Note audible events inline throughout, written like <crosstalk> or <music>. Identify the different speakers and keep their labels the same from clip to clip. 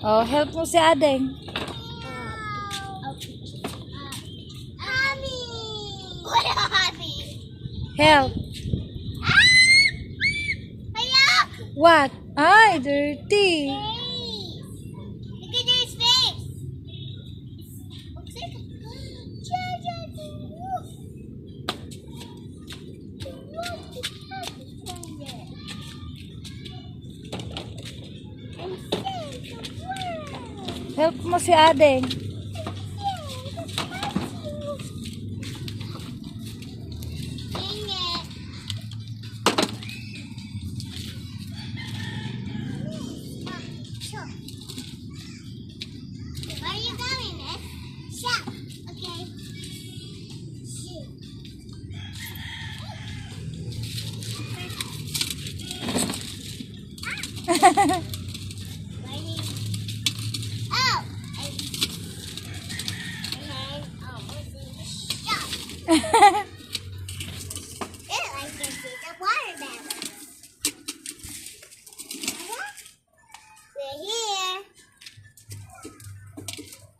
Speaker 1: Oh, help mo si Adeng. Help. What? Ay, dirty. Help mo si Adeng. <laughs>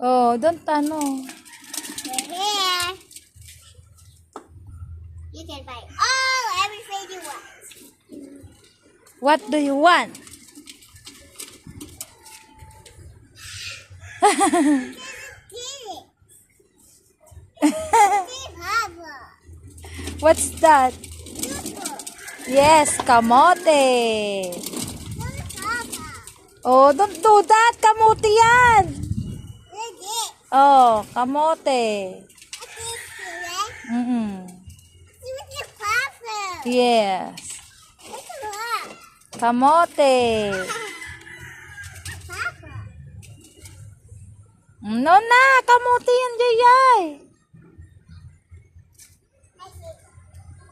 Speaker 2: Oh,
Speaker 1: don't ano.
Speaker 2: We're here. You can buy all everything you want.
Speaker 1: What do you want? <laughs> What's that? Yes, kamote. Oh, don't do that. Kamote yan. Oh, kamote.
Speaker 2: At Papa.
Speaker 1: Yes. Kamote. No na, kamote yan, Jayay.
Speaker 2: I see. What's it?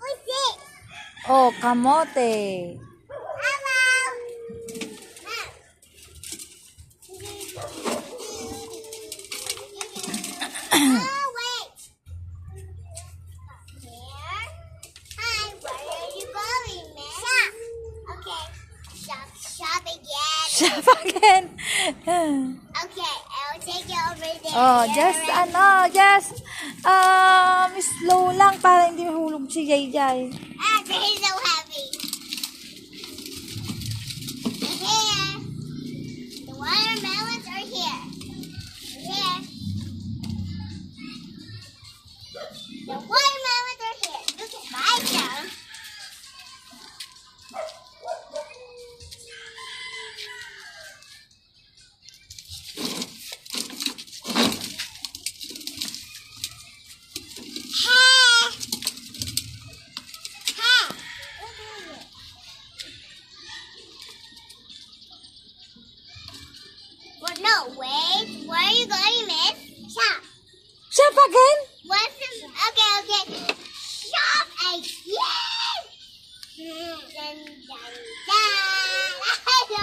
Speaker 1: Oh, kamote.
Speaker 2: Oh,
Speaker 1: just ano, just um, slow lang para hindi mahulog si Jayjay.
Speaker 2: Ah, they're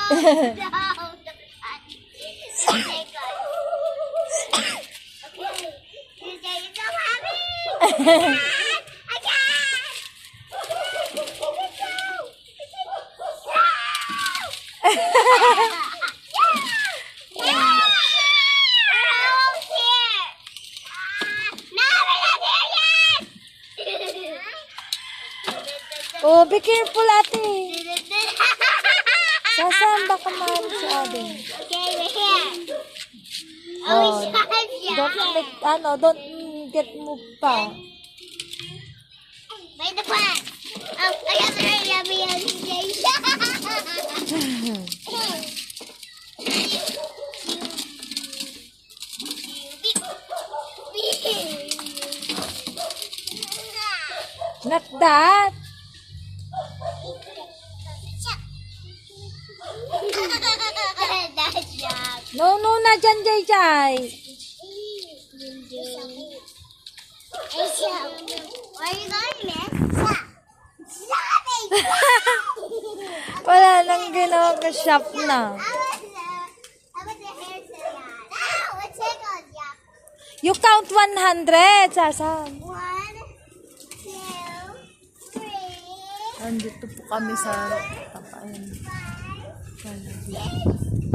Speaker 2: I
Speaker 1: oh, be careful, ate. Sasaan ba kamahal si
Speaker 2: here. Oh,
Speaker 1: Oh,
Speaker 2: shot
Speaker 1: Don't make, ano, don't get moved pa.
Speaker 2: By the plant. Oh, I got the right yummy
Speaker 1: Not that. No, no na dyan?
Speaker 2: Shop. <laughs> Shopping!
Speaker 1: Wala nang ginawa ka shop na.
Speaker 2: Oh.
Speaker 1: You count 100, Sasan.
Speaker 2: One, two, three,
Speaker 1: Nandito po kami sa
Speaker 2: six, seven,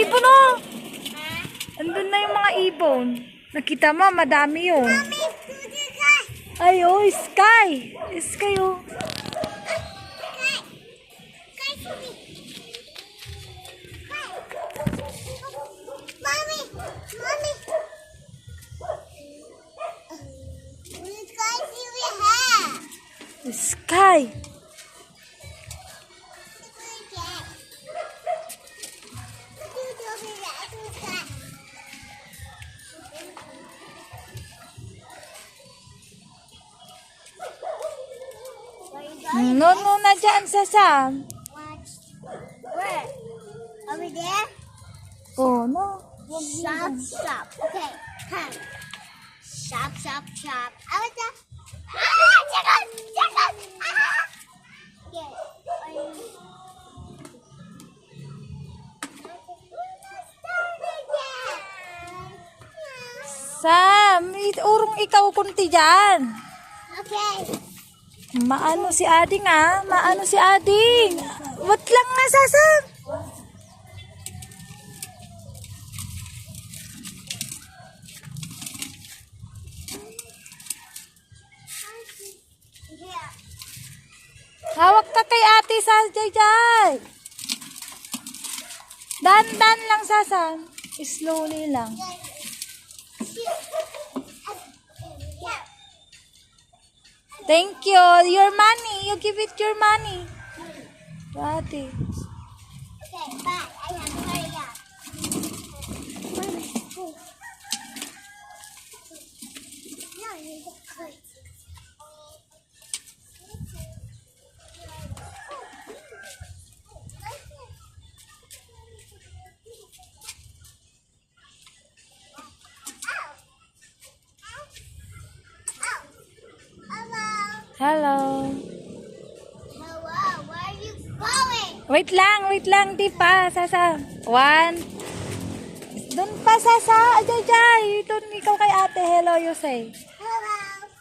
Speaker 1: ibon oh. Andun na yung mga ibon. Nakita mo, madami yun. Ay, oh, sky. Sky, oh.
Speaker 2: Guy.
Speaker 1: No, no, na dyan sa Sam.
Speaker 2: Where? We there?
Speaker 1: Oh, no.
Speaker 2: Shop, shop. Okay, come. Shop, shop, shop. I want to. Ah, chicken, chicken. Ah. Again.
Speaker 1: Sam, urong ikaw kunti dyan.
Speaker 2: Okay.
Speaker 1: Maano si Ading ah? Maano si Ading? Wait lang Sam.
Speaker 2: Yeah.
Speaker 1: Hawak ka kay ate sa Jay Dan-dan lang, Sasam. Slowly lang. Thank you. Your money. You give it your money. Ate.
Speaker 2: Okay, bye. I have to hurry up. No, Hello.
Speaker 1: Hello.
Speaker 2: Where are you going?
Speaker 1: Wait lang, wait lang. Di pa, Sasam. One. Doon pa, Sasa. Ajay, Jay. Doon ikaw kay ate. Hello, you say.